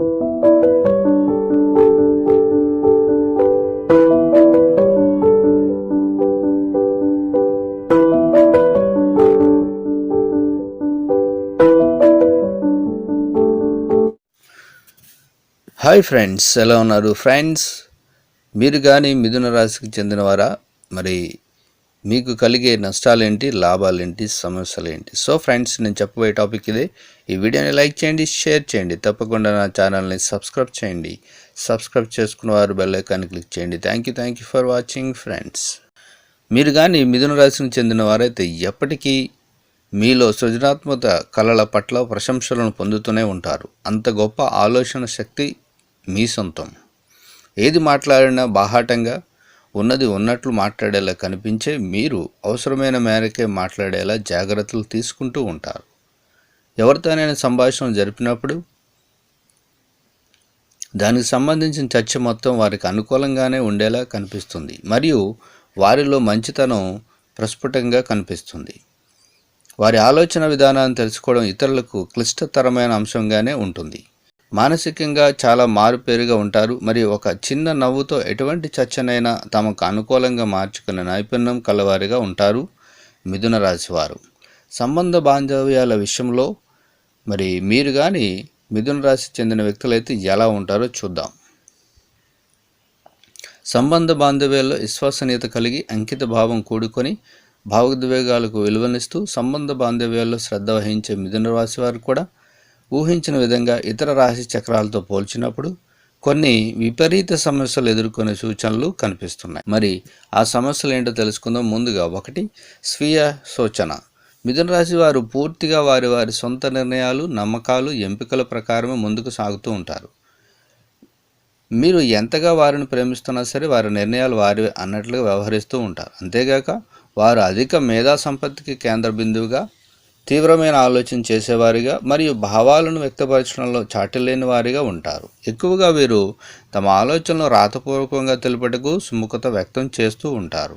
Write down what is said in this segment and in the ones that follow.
Hi friends ఎలా ఉన్నారు? Friends మీరు కానీ మిథున రాశికి చెందినవారా? మరి మీకు కలిగే నష్టాలేంటి లాభాలేంటి సమస్యలేంటి? సో ఫ్రెండ్స్ నేను చెప్పబోయే టాపిక్ ఇదే. ఈ వీడియోని లైక్ చేయండి షేర్ చేయండి. తప్పకుండా నా ఛానల్ని సబ్స్క్రైబ్ చేయండి. సబ్స్క్రైబ్ చేసుకున్న వారు బెల్ క్లిక్ చేయండి. Thank you thank you for watching friends. మీరు కానీ మిథున రాశికి చెందిన వారైతే ఎప్పటికీ మీలో సృజనాత్మక కళల పట్ల ప్రశంసలను పొందుతూనే ఉంటారు. అంత గొప్ప ఆలోచన శక్తి మీ సొంతం. ఏది మాట్లాడినా బాహాటంగా ఉన్నది ఉన్నట్లు మాట్లాడేలా కనిపించే మీరు అవసరమైన మేరకే మాట్లాడేలా జాగ్రత్తలు తీసుకుంటూ ఉంటారు. ఎవరితోనైనా సంభాషణ జరిపినప్పుడు దానికి సంబంధించిన చర్చ మొత్తం వారికి అనుకూలంగానే ఉండేలా కనిపిస్తుంది. మరియు వారిలో మంచితనం ప్రస్ఫుటంగా కనిపిస్తుంది. వారి ఆలోచన విధానాన్ని తెలుసుకోవడం ఇతరులకు క్లిష్టతరమైన అంశంగానే ఉంటుంది. మానసికంగా చాలా మారుపేరుగా ఉంటారు. మరియు ఒక చిన్న నవ్వుతో ఎటువంటి చర్చనైనా తమకు అనుకూలంగా మార్చుకునే నైపుణ్యం కలవారిగా ఉంటారు మిథున రాశివారు. సంబంధ బాంధవ్యాల విషయంలో మరి మీరు కానీ మిథున రాశి చెందిన వ్యక్తులైతే ఎలా ఉంటారో చూద్దాం. సంబంధ బాంధవ్యాల్లో విశ్వసనీయత కలిగి అంకిత భావం కూడుకొని భావోద్వేగాలకు విలువనిస్తూ సంబంధ బాంధవ్యాల్లో శ్రద్ధ వహించే మిథున రాశి వారు కూడా ఊహించిన విధంగా ఇతర రాశి చక్రాలతో పోల్చినప్పుడు కొన్ని విపరీత సమస్యలు ఎదుర్కొనే సూచనలు కనిపిస్తున్నాయి. మరి ఆ సమస్యలు ఏంటో తెలుసుకుందాం. ముందుగా ఒకటి స్వీయ సూచన. మిథున రాశి వారు పూర్తిగా వారి వారి సొంత నిర్ణయాలు నమ్మకాలు ఎంపికల ప్రకారమే ముందుకు సాగుతూ ఉంటారు. మీరు ఎంతగా వారిని ప్రేమిస్తున్నా సరే వారి నిర్ణయాలు వారి అన్నట్లుగా వ్యవహరిస్తూ ఉంటారు. అంతేగాక వారు అధిక మేధా సంపత్తికి కేంద్ర బిందువుగా తీవ్రమైన ఆలోచన చేసేవారిగా మరియు భావాలను వ్యక్తపరచడంలో చాటిలేని వారిగా ఉంటారు. ఎక్కువగా వీరు తమ ఆలోచనలు రాతపూర్వకంగా తెలుపటకు సుముఖత వ్యక్తం చేస్తూ ఉంటారు.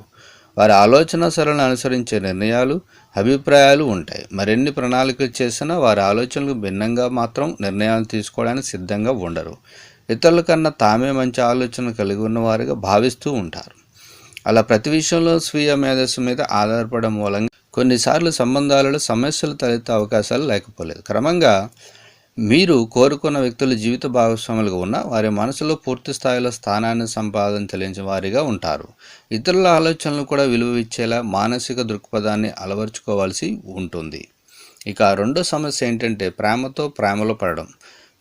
వారి ఆలోచన సరళను అనుసరించే నిర్ణయాలు అభిప్రాయాలు ఉంటాయి. మరిన్ని ప్రణాళికలు చేసినా వారి ఆలోచనలకు భిన్నంగా మాత్రం నిర్ణయాలు తీసుకోవడానికి సిద్ధంగా ఉండరు. ఇతరుల కన్నా తామే మంచి ఆలోచన కలిగి ఉన్నవారుగా భావిస్తూ ఉంటారు. అలా ప్రతి విషయంలో స్వీయ మేధస్సు మీద ఆధారపడడం మూలంగా కొన్నిసార్లు సంబంధాలలో సమస్యలు తలెత్తే అవకాశాలు లేకపోలేదు. క్రమంగా మీరు కోరుకున్న వ్యక్తుల జీవిత భాగస్వాములుగా ఉన్న వారి మనసులో పూర్తి స్థాయిలో స్థానాన్ని సంపాదించలేని వారిగా ఉంటారు. ఇతరుల ఆలోచనలు కూడా విలువ ఇచ్చేలా మానసిక దృక్పథాన్ని అలవర్చుకోవాల్సి ఉంటుంది. ఇక రెండో సమస్య ఏంటంటే ప్రేమతో ప్రేమలో పడడం.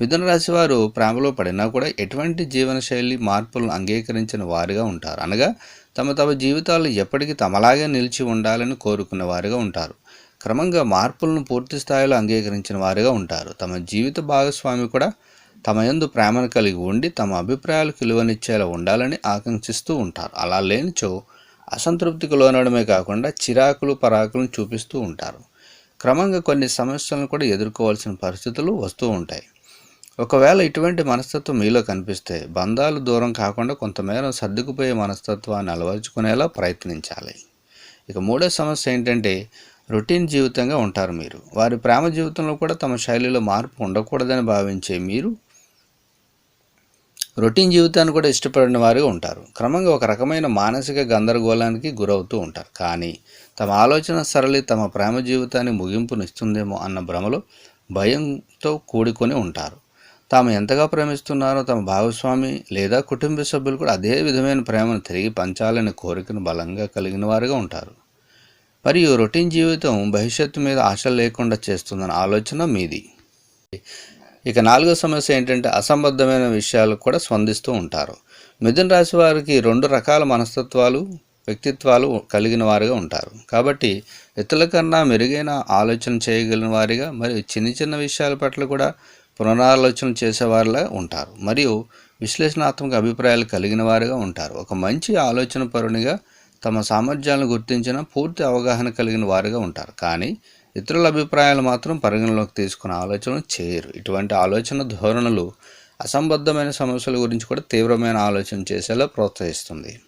మిథున రాశి వారు ప్రేమలో పడినా కూడా ఎటువంటి జీవనశైలి మార్పులను అంగీకరించిన వారిగా ఉంటారు. అనగా తమ తమ జీవితాలు ఎప్పటికీ తమలాగే నిలిచి ఉండాలని కోరుకున్న వారిగా ఉంటారు. క్రమంగా మార్పులను పూర్తి స్థాయిలో అంగీకరించిన వారిగా ఉంటారు. తమ జీవిత భాగస్వామి కూడా తమ యందు ప్రేమను కలిగి ఉండి తమ అభిప్రాయాలకు విలువనిచ్చేలా ఉండాలని ఆకాంక్షిస్తూ ఉంటారు. అలా లేనిచో అసంతృప్తికి లోనడమే కాకుండా చిరాకులు పరాకులను చూపిస్తూ ఉంటారు. క్రమంగా కొన్ని సమస్యలను కూడా ఎదుర్కోవాల్సిన పరిస్థితులు వస్తూ ఉంటాయి. ఒకవేళ ఇటువంటి మనస్తత్వం మీలో కనిపిస్తే బంధాలు దూరం కాకుండా కొంతమేర సర్దుకుపోయే మనస్తత్వాన్ని అలవర్చుకునేలా ప్రయత్నించాలి. ఇక మూడో సమస్య ఏంటంటే రొటీన్ జీవితంగా ఉంటారు మీరు. వారి ప్రేమ జీవితంలో కూడా తమ శైలిలో మార్పు ఉండకూడదని భావించే మీరు రొటీన్ జీవితాన్ని కూడా ఇష్టపడిన వారిగా ఉంటారు. క్రమంగా ఒక రకమైన మానసిక గందరగోళానికి గురవుతూ ఉంటారు. కానీ తమ ఆలోచన సరళి తమ ప్రేమ జీవితాన్ని ముగింపునిస్తుందేమో అన్న భ్రమలో భయంతో కూడుకొని ఉంటారు. తాము ఎంతగా ప్రేమిస్తున్నారో తమ భాగస్వామి లేదా కుటుంబ సభ్యులు కూడా అదే విధమైన ప్రేమను తిరిగి పంచాలనే కోరికను బలంగా కలిగిన వారుగా ఉంటారు. మరియు రొటీన్ జీవితం భవిష్యత్తు మీద ఆశ లేకుండా చేస్తుందన్న ఆలోచన మీది. ఇక నాలుగో సమస్య ఏంటంటే అసంబద్ధమైన విషయాలకు కూడా స్పందిస్తూ ఉంటారు. మిథున రాశి వారికి రెండు రకాల మనస్తత్వాలు వ్యక్తిత్వాలు కలిగిన వారుగా ఉంటారు. కాబట్టి ఇతరుల కన్నా మెరుగైన ఆలోచన చేయగలిగిన వారిగా మరియు చిన్న చిన్న విషయాల పట్ల కూడా పునరాలోచన చేసేవారిలా ఉంటారు. మరియు విశ్లేషణాత్మక అభిప్రాయాలు కలిగిన వారుగా ఉంటారు. ఒక మంచి ఆలోచన పరునిగా తమ సామర్థ్యాలను గుర్తించిన పూర్తి అవగాహన కలిగిన వారుగా ఉంటారు. కానీ ఇతరుల అభిప్రాయాలు మాత్రం పరిగణలోకి తీసుకునే ఆలోచన చేయరు. ఇటువంటి ఆలోచన ధోరణులు అసంబద్ధమైన సమస్యల గురించి కూడా తీవ్రమైన ఆలోచన చేసేలా ప్రోత్సహిస్తుంది.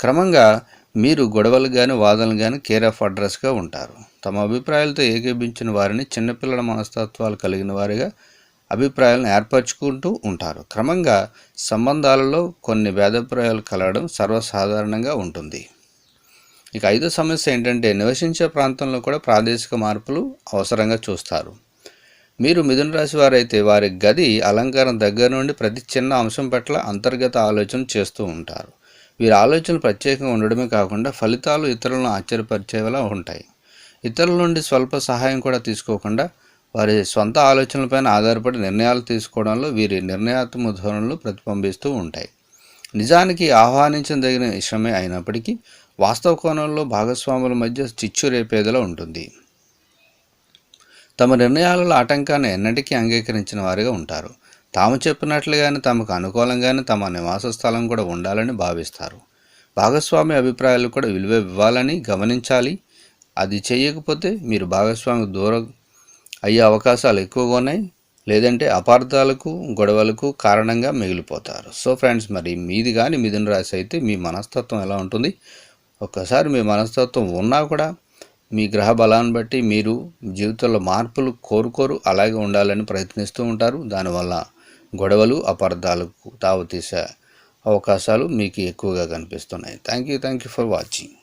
క్రమంగా మీరు గొడవలు కానీ వాదనలు కానీ కేర్ ఆఫ్ అడ్రస్గా ఉంటారు. తమ అభిప్రాయాలతో ఏకీభించిన వారిని చిన్నపిల్లల మనస్తత్వాలు కలిగిన వారిగా అభిప్రాయాలను ఏర్పరచుకుంటూ ఉంటారు. క్రమంగా సంబంధాలలో కొన్ని భేదాభిప్రాయాలు కలగడం సర్వసాధారణంగా ఉంటుంది. ఇక ఐదో సమస్య ఏంటంటే నివసించే ప్రాంతంలో కూడా ప్రాదేశిక మార్పులు అవసరంగా చూస్తారు. మీరు మిథున రాశి వారైతే వారి గది అలంకారం దగ్గర నుండి ప్రతి చిన్న అంశం పట్ల అంతర్గత ఆలోచన చేస్తూ ఉంటారు. వీరి ఆలోచనలు ప్రత్యేకంగా ఉండడమే కాకుండా ఫలితాలు ఇతరులను ఆశ్చర్యపరిచేలా ఉంటాయి. ఇతరుల నుండి స్వల్ప సహాయం కూడా తీసుకోకుండా వారి సొంత ఆలోచనలపైన ఆధారపడి నిర్ణయాలు తీసుకోవడంలో వీరి నిర్ణయాత్మక ధోరణులు ప్రతిబింబిస్తూ ఉంటాయి. నిజానికి ఆహ్వానించదగిన విషయమే అయినప్పటికీ వాస్తవ కోణంలో భాగస్వాముల మధ్య చిచ్చు రేపేదలా ఉంటుంది. తమ నిర్ణయాలలో ఆటంకాన్ని ఎన్నటికీ అంగీకరించిన వారిగా ఉంటారు. తాము చెప్పినట్లుగానే తమకు అనుకూలంగానే తమ నివాస స్థలం కూడా ఉండాలని భావిస్తారు. భాగస్వామి అభిప్రాయాలు కూడా విలువ ఇవ్వాలని గమనించాలి. అది చేయకపోతే మీరు భాగస్వామి దూరం అయ్యే అవకాశాలు ఎక్కువగా ఉన్నాయి. లేదంటే అపార్థాలకు గొడవలకు కారణంగా మిగిలిపోతారు. సో ఫ్రెండ్స్ మరి మీది కానీ మిథున రాశి అయితే మీ మనస్తత్వం ఎలా ఉంటుంది? ఒక్కసారి మీ మనస్తత్వం ఉన్నా కూడా మీ గ్రహ బలాన్ని బట్టి మీరు జీవితంలో మార్పులు కోరుకోరు అలాగే ఉండాలని ప్రయత్నిస్తూ ఉంటారు. దానివల్ల గొడవలు అపార్థాలకు తావు తీసే అవకాశాలు మీకు ఎక్కువగా కనిపిస్తున్నాయి. Thank you thank you for watching.